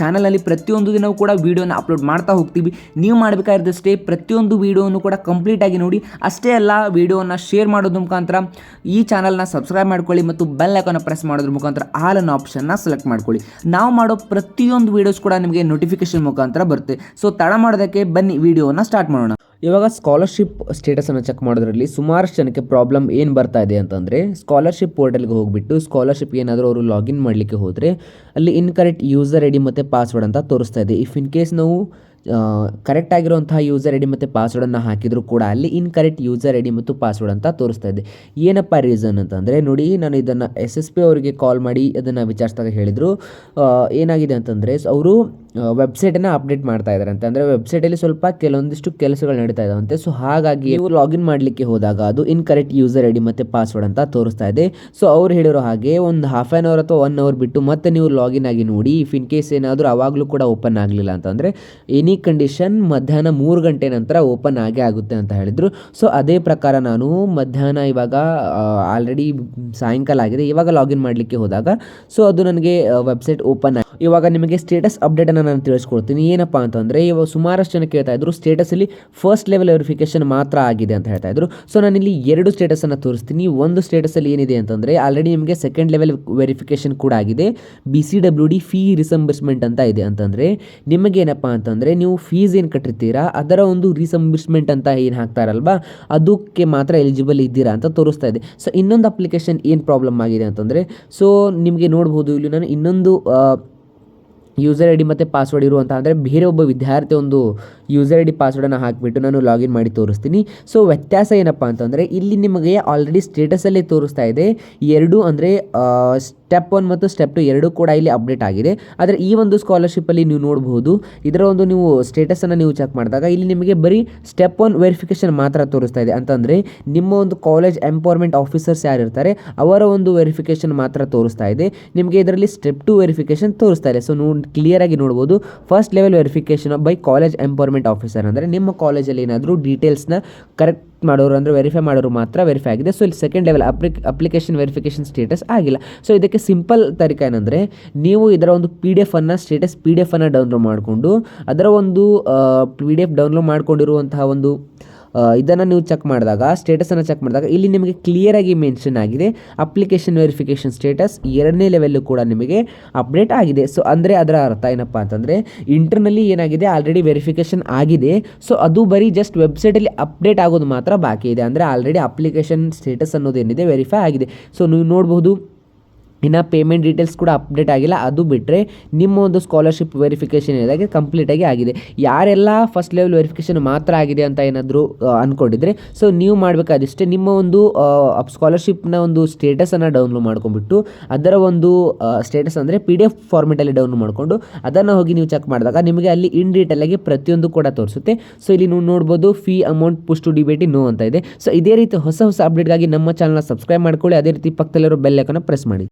ಚಾನಲಲ್ಲಿ ಪ್ರತಿಯೊಂದು ದಿನವೂ ಕೂಡ ವೀಡಿಯೋನ ಅಪ್ಲೋಡ್ ಮಾಡ್ತಾ ಹೋಗ್ತೀವಿ. ನೀವು ಮಾಡಬೇಕಾಗಿದ್ದಷ್ಟೇ ಪ್ರತಿಯೊಂದು ವೀಡಿಯೋನು ಕೂಡ ಕಂಪ್ಲೀಟಾಗಿ ನೋಡಿ. ಅಷ್ಟೇ ಅಲ್ಲ, ವೀಡಿಯೋನ ಶೇರ್ ಮಾಡೋದ್ರ ಮುಖಾಂತರ ಈ ಚಾನಲ್ನ ಸಬ್ಸ್ಕ್ರೈಬ್ ಮಾಡ್ಕೊಳ್ಳಿ ಮತ್ತು ಬೆಲ್ ಐಕಾನ ಪ್ರೆಸ್ ಮಾಡೋದ್ರ ಮುಖಾಂತರ ಆಲ್ ಅನ್ನೋ ಆಪ್ಷನ್ನ ಸೆಲೆಕ್ಟ್ ಮಾಡ್ಕೊಳ್ಳಿ. ನಾವು ಮಾಡೋ ಪ್ರತಿಯೊಂದು ವೀಡಿಯೋಸ್ ಕೂಡ ನಿಮಗೆ ನೋಟಿಫಿಕೇಶನ್ ಮುಖಾಂತರ ಬರುತ್ತೆ. ಸೊ ತಡ ಮಾಡೋದಕ್ಕೆ ಬನ್ನಿ, ವೀಡಿಯೋನ ಸ್ಟಾರ್ಟ್ ಮಾಡೋಣ. ಇವಾಗ ಸ್ಕಾಲರ್ಶಿಪ್ ಸ್ಟೇಟಸನ್ನು ಚೆಕ್ ಮಾಡೋದ್ರಲ್ಲಿ ಸುಮಾರಷ್ಟು ಜನಕ್ಕೆ ಪ್ರಾಬ್ಲಮ್ ಏನು ಬರ್ತಾ ಇದೆ ಅಂತಂದರೆ ಸ್ಕಾಲರ್ಶಿಪ್ ಪೋರ್ಟಲ್ಗೆ ಹೋಗಿಬಿಟ್ಟು ಸ್ಕಾಲರ್ಶಿಪ್ ಏನಾದರೂ ಅವರು ಲಾಗಿನ್ ಮಾಡಲಿಕ್ಕೆ ಹೋದರೆ, ಅಲ್ಲಿ ಇನ್ಕರೆಕ್ಟ್ ಯೂಸರ್ ಐ ಡಿ ಮತ್ತು ಪಾಸ್ವರ್ಡ್ ಅಂತ ತೋರಿಸ್ತಾ ಇದೆ. ಇಫ್ ಇನ್ ಕೇಸ್ ನಾವು ಕರೆಕ್ಟ್ ಆಗಿರುವಂತಹ ಯೂಸರ್ ಐ ಡಿ ಮತ್ತು ಪಾಸ್ವರ್ಡನ್ನು ಹಾಕಿದರೂ ಕೂಡ ಅಲ್ಲಿ ಇನ್ಕರೆಕ್ಟ್ ಯೂಸರ್ ಐ ಡಿ ಮತ್ತು ಪಾಸ್ವರ್ಡ್ ಅಂತ ತೋರಿಸ್ತಾ ಇದೆ. ಏನಪ್ಪ ರೀಸನ್ ಅಂತಂದರೆ ನೋಡಿ, ನಾನು ಇದನ್ನು ಎಸ್ ಎಸ್ ಪಿ ಅವರಿಗೆ ಕಾಲ್ ಮಾಡಿ ಅದನ್ನು ವಿಚಾರಿಸಿದಾಗ ಹೇಳಿದರು. ಏನಾಗಿದೆ ಅಂತಂದರೆ ಅವರು ವೆಬ್ಸೈಟನ್ನು ಅಪ್ಡೇಟ್ ಮಾಡ್ತಾ ಇದ್ದಾರೆ ಅಂತ. ಅಂದರೆ ವೆಬ್ಸೈಟಲ್ಲಿ ಸ್ವಲ್ಪ ಕೆಲವೊಂದಿಷ್ಟು ಕೆಲಸಗಳು ನಡೀತಾ ಇದ್ದಾವಂತೆ ಸೊ ಹಾಗಾಗಿ ನೀವು ಲಾಗಿನ್ ಮಾಡಲಿಕ್ಕೆ ಹೋದಾಗ ಅದು ಇನ್ಕರೆಕ್ಟ್ ಯೂಸರ್ ಐ ಡಿ ಮತ್ತು ಪಾಸ್ವರ್ಡ್ ಅಂತ ತೋರಿಸ್ತಾ ಇದೆ. ಸೊ ಅವ್ರು ಹೇಳಿರೋ ಹಾಗೆ ಒಂದು ಹಾಫ್ ಆ್ಯನ್ ಅವರ್ ಅಥವಾ ಒನ್ ಅವರ್ ಬಿಟ್ಟು ಮತ್ತೆ ನೀವು ಲಾಗಿನ್ ಆಗಿ ನೋಡಿ. ಇಫ್ ಇನ್ ಕೇಸ್ ಏನಾದರೂ ಅವಾಗಲೂ ಕೂಡ ಓಪನ್ ಆಗಲಿಲ್ಲ ಅಂತಂದರೆ ಎನಿ ಕಂಡೀಷನ್ ಮಧ್ಯಾಹ್ನ ಮೂರು ಗಂಟೆ ನಂತರ ಓಪನ್ ಆಗೇ ಆಗುತ್ತೆ ಅಂತ ಹೇಳಿದರು. ಸೊ ಅದೇ ಪ್ರಕಾರ ನಾನು ಮಧ್ಯಾಹ್ನ ಇವಾಗ ಆಲ್ರೆಡಿ ಸಾಯಂಕಾಲ ಆಗಿದೆ. ಇವಾಗ ಲಾಗಿನ್ ಮಾಡಲಿಕ್ಕೆ ಹೋದಾಗ ಸೊ ಅದು ನನಗೆ ವೆಬ್ಸೈಟ್ ಓಪನ್ ಇವಾಗ ನಿಮಗೆ ಸ್ಟೇಟಸ್ ಅಪ್ಡೇಟನ್ನು ನಾನು ತಿಳಿಸ್ಕೊಡ್ತೀನಿ. ಏನಪ್ಪ ಅಂತಂದರೆ, ಇವಾಗ ಸುಮಾರಷ್ಟು ಜನ ಕೇಳ್ತಾ ಇದ್ರು ಸ್ಟೇಟಸಲ್ಲಿ ಫಸ್ಟ್ ಲೆವೆಲ್ ವೆರಿಫಿಕೇಶನ್ ಮಾತ್ರ ಆಗಿದೆ ಅಂತ ಹೇಳ್ತಾ ಇದ್ರು. ಸೊ ಇಲ್ಲಿ ಎರಡು ಸ್ಟೇಟಸನ್ನು ತೋರಿಸ್ತೀನಿ. ಒಂದು ಸ್ಟೇಟಸಲ್ಲಿ ಏನಿದೆ ಅಂತಂದರೆ ಆಲ್ರೆಡಿ ನಿಮಗೆ ಸೆಕೆಂಡ್ ಲೆವೆಲ್ ವೆರಿಫಿಕೇಶನ್ ಕೂಡ ಆಗಿದೆ. B C W D fee reimbursement ಅಂತ ಇದೆ ಅಂತಂದರೆ ನಿಮಗೇನಪ್ಪ ಅಂತಂದರೆ, ನೀವು ಫೀಸ್ ಏನು ಕಟ್ಟಿರ್ತೀರಾ, ಅದರ ಒಂದು ರಿಸಂಬರ್ಸ್ಮೆಂಟ್ ಅಂತ ಏನು ಹಾಕ್ತಾರಲ್ವಾ ಅದಕ್ಕೆ ಮಾತ್ರ ಎಲಿಜಿಬಲ್ ಇದ್ದೀರಾ ಅಂತ ತೋರಿಸ್ತಾ ಇದೆ. ಸೊ ಇನ್ನೊಂದು ಅಪ್ಲಿಕೇಶನ್ ಏನು ಪ್ರಾಬ್ಲಮ್ ಆಗಿದೆ ಅಂತಂದರೆ ಸೊ ನಿಮಗೆ ನೋಡ್ಬೋದು, ಇಲ್ಲಿ ನಾನು ಇನ್ನೊಂದು ಯೂಸರ್ ಐ ಡಿ ಮತ್ತು ಪಾಸ್ವರ್ಡ್ ಇರುವಂಥ ಅಂದರೆ ಬೇರೆ ಒಬ್ಬ ವಿದ್ಯಾರ್ಥಿ ಒಂದು ಯೂಸರ್ ಐ ಡಿ ಪಾಸ್ವರ್ಡನ್ನು ಹಾಕಿಬಿಟ್ಟು ನಾನು ಲಾಗಿನ್ ಮಾಡಿ ತೋರಿಸ್ತೀನಿ. ಸೊ ವ್ಯತ್ಯಾಸ ಏನಪ್ಪ ಅಂತಂದರೆ, ಇಲ್ಲಿ ನಿಮಗೆ ಆಲ್ರೆಡಿ ಸ್ಟೇಟಸಲ್ಲೇ ತೋರಿಸ್ತಾ ಇದೆ. ಎರಡು ಅಂದರೆ ಸ್ಟೆಪ್ ಒನ್ ಮತ್ತು ಸ್ಟೆಪ್ ಟು ಎರಡೂ ಕೂಡ ಇಲ್ಲಿ ಅಪ್ಡೇಟ್ ಆಗಿದೆ. ಆದರೆ ಈ ಒಂದು ಸ್ಕಾಲರ್ಶಿಪ್ಪಲ್ಲಿ ನೀವು ನೋಡಬಹುದು ಇದರ ಒಂದು ನೀವು ಸ್ಟೇಟಸನ್ನು ನೀವು ಚೆಕ್ ಮಾಡಿದಾಗ ಇಲ್ಲಿ ನಿಮಗೆ ಬರೀ ಸ್ಟೆಪ್ ಒನ್ ವೆರಿಫಿಕೇಷನ್ ಮಾತ್ರ ತೋರಿಸ್ತಾ ಇದೆ. ಅಂತಂದರೆ, ನಿಮ್ಮ ಒಂದು ಕಾಲೇಜ್ ಎಂಪವರ್ಮೆಂಟ್ ಆಫೀಸರ್ಸ್ ಯಾರಿರ್ತಾರೆ ಅವರ ಒಂದು ವೆರಿಫಿಕೇಷನ್ ಮಾತ್ರ ತೋರಿಸ್ತಾ ಇದೆ. ನಿಮಗೆ ಇದರಲ್ಲಿ ಸ್ಟೆಪ್ ಟು ವೆರಿಫಿಕೇಷನ್ ತೋರಿಸ್ತಾ ಇದೆ. ಸೊ ನೋಡಿ ಕ್ಲಿಯರಾಗಿ ನೋಡ್ಬೋದು. First level verification by college empowerment officer ಅಂದರೆ ನಿಮ್ಮ ಕಾಲೇಜಲ್ಲಿ ಏನಾದರೂ ಡೀಟೇಲ್ಸ್ನ ಕರೆಕ್ಟ್ ಮಾಡೋರು ಅಂದರೆ ವೆರಿಫೈ ಮಾಡೋರು ಮಾತ್ರ ವೆರಿಫೈ ಆಗಿದೆ. ಸೊ ಇಲ್ಲಿ second level applic application verification status ಆಗಿಲ್ಲ. ಸೊ ಇದಕ್ಕೆ ಸಿಂಪಲ್ ತರಿಕ ಏನಂದರೆ ನೀವು ಇದರ ಒಂದು ಪಿ ಡಿ ಎಫನ್ನು ಸ್ಟೇಟಸ್ ಪಿ ಡಿ ಎಫನ್ನು ಡೌನ್ಲೋಡ್ ಮಾಡಿಕೊಂಡು, ಅದರ ಒಂದು ಪಿ ಡಿ ಎಫ್ ಡೌನ್ಲೋಡ್ ಮಾಡ್ಕೊಂಡಿರುವಂತಹ ಒಂದು ಇದನ್ನು ನೀವು ಚೆಕ್ ಮಾಡಿದಾಗ ಸ್ಟೇಟಸನ್ನು ಚೆಕ್ ಮಾಡಿದಾಗ ಇಲ್ಲಿ ನಿಮಗೆ ಕ್ಲಿಯರಾಗಿ ಮೆನ್ಷನ್ ಆಗಿದೆ. ಅಪ್ಲಿಕೇಶನ್ ವೆರಿಫಿಕೇಷನ್ ಸ್ಟೇಟಸ್ ಎರಡನೇ ಲೆವೆಲ್ಲು ಕೂಡ ನಿಮಗೆ ಅಪ್ಡೇಟ್ ಆಗಿದೆ. ಸೊ ಅಂದರೆ ಅದರ ಅರ್ಥ ಏನಪ್ಪ ಅಂತಂದರೆ ಇಂಟರ್ನಲ್ಲಿ ಏನಾಗಿದೆ ಆಲ್ರೆಡಿ ವೆರಿಫಿಕೇಷನ್ ಆಗಿದೆ. ಸೊ ಅದು ಬರೀ ಜಸ್ಟ್ ವೆಬ್ಸೈಟಲ್ಲಿ ಅಪ್ಡೇಟ್ ಆಗೋದು ಮಾತ್ರ ಬಾಕಿ ಇದೆ. ಅಂದರೆ ಆಲ್ರೆಡಿ ಅಪ್ಲಿಕೇಶನ್ ಸ್ಟೇಟಸ್ ಅನ್ನೋದೇನಿದೆ ವೆರಿಫೈ ಆಗಿದೆ. ಸೊ ನೀವು ನೋಡ್ಬೋದು ಇನ್ನು ಪೇಮೆಂಟ್ ಡೀಟೇಲ್ಸ್ ಕೂಡ ಅಪ್ಡೇಟ್ ಆಗಿಲ್ಲ. ಅದು ಬಿಟ್ಟರೆ ನಿಮ್ಮ ಒಂದು ಸ್ಕಾಲರ್ಶಿಪ್ ವೆರಿಫಿಕೇಷನ್ ಇದಾಗಿ ಕಂಪ್ಲೀಟಾಗಿ ಆಗಿದೆ. ಯಾರೆಲ್ಲ ಫಸ್ಟ್ ಲೆವೆಲ್ ವೆರಿಫಿಕೇಷನ್ ಮಾತ್ರ ಆಗಿದೆ ಅಂತ ಏನಾದರೂ ಅಂದ್ಕೊಂಡಿದ್ರೆ ಸೊ ನೀವು ಮಾಡಬೇಕಾದಿಷ್ಟೇ ನಿಮ್ಮ ಒಂದು ಸ್ಕಾಲರ್ಶಿಪ್ನ ಒಂದು ಸ್ಟೇಟಸನ್ನು ಡೌನ್ಲೋಡ್ ಮಾಡ್ಕೊಂಡ್ಬಿಟ್ಟು, ಅದರ ಒಂದು ಸ್ಟೇಟಸ್ ಅಂದರೆ ಪಿ ಡಿ ಎಫ್ ಫಾರ್ಮೆಟಲ್ಲಿ ಡೌನ್ಲೋಡ್ ಮಾಡಿಕೊಂಡು, ಅದನ್ನು ಹೋಗಿ ನೀವು ಚೆಕ್ ಮಾಡಿದಾಗ ನಿಮಗೆ ಅಲ್ಲಿ ಇನ್ ಡೀಟೇಲಾಗಿ ಪ್ರತಿಯೊಂದು ಕೂಡ ತೋರಿಸುತ್ತೆ. ಸೊ ಇಲ್ಲಿ ನೀವು ನೋಡ್ಬೋದು fee amount pushed to DBT no ಅಂತ ಇದೆ. ಸೊ ಇದೇ ರೀತಿ ಹೊಸ ಹೊಸ ಅಪ್ಡೇಟ್ಗಾಗಿ ನಮ್ಮ ಚಾನಲ್ನ ಸಬ್ಸ್ಕ್ರೈಬ್ ಮಾಡ್ಕೊಳ್ಳಿ. ಅದೇ ರೀತಿ ಪಕ್ಕದಲ್ಲಿರೋ ಬೆಲ್ ಐಕನ್ನ ಪ್ರೆಸ್ ಮಾಡಿ.